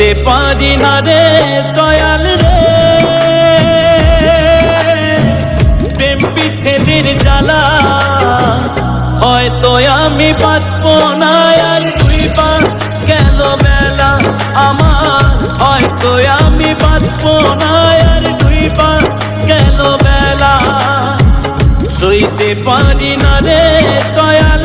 পারি না রে দয়াল রে। প্রেম বিচ্ছেদের জ্বালা, হয়তো আমি বাঁচব না আর দুই বার গেল বেলা আমার, হয়তো আমি বাঁচব না আর দুই বার গেল বেলা সইতে পারি না রে দয়াল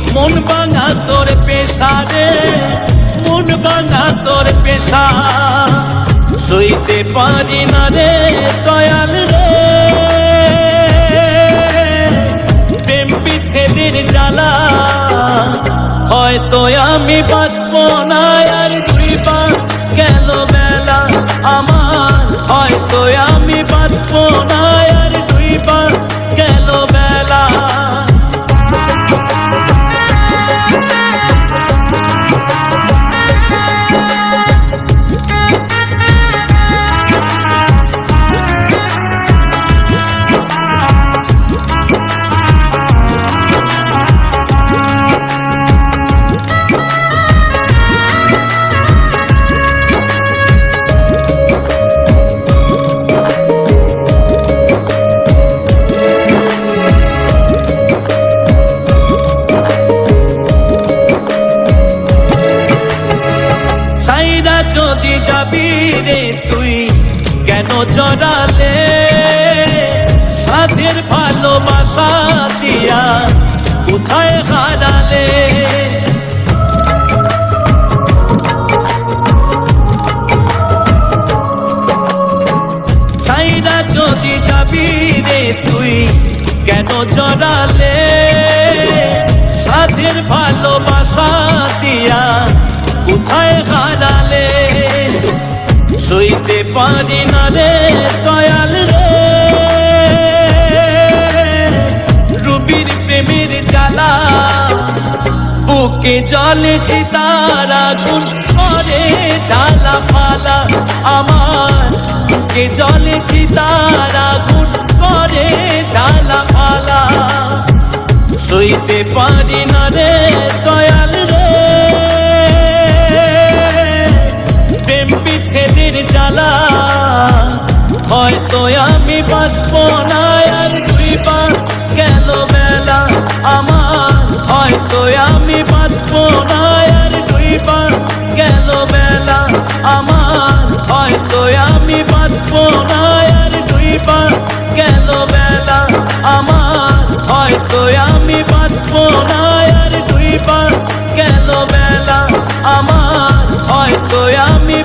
মন ভাঙা তোর পেশা রে মন ভাঙা তোর পেশা। সইতে পারি না রে দয়াল রে। প্রেম বিচ্ছেদের জ্বালা, হয়তো আমি বাঁচব যাবি রে তুই? কেন জড়ালে? সাধের ভালোবাসা দিয়া কোথায় হারালে? যদি যাবি রে তুই, কেন জড়ালে? সাধের ভালোবাসা দিয়া কোথায় সইতে পারি না রে দয়াল রে। রুবির প্রেমের জ্বালা, বুকে জলে চিতারা গুণ করে জ্বালা ফালা, আমার বুকে জলে চিতারা গুণ করে জ্বালা ফালা। সইতে পারি না জ্বালা। হয়তো আমি বাঁচব না, আর জীবন গেল বেলা আমার? হয়তো আমি বাঁচব না, আর দুইবার গেল বেলা আমার? হয়তো আমি বাঁচব না, আর দুইবার গেল বেলা আমার? হয়তো আমি বাঁচব না, আর দুইবার গেল বেলা আমার? হয়তো আমি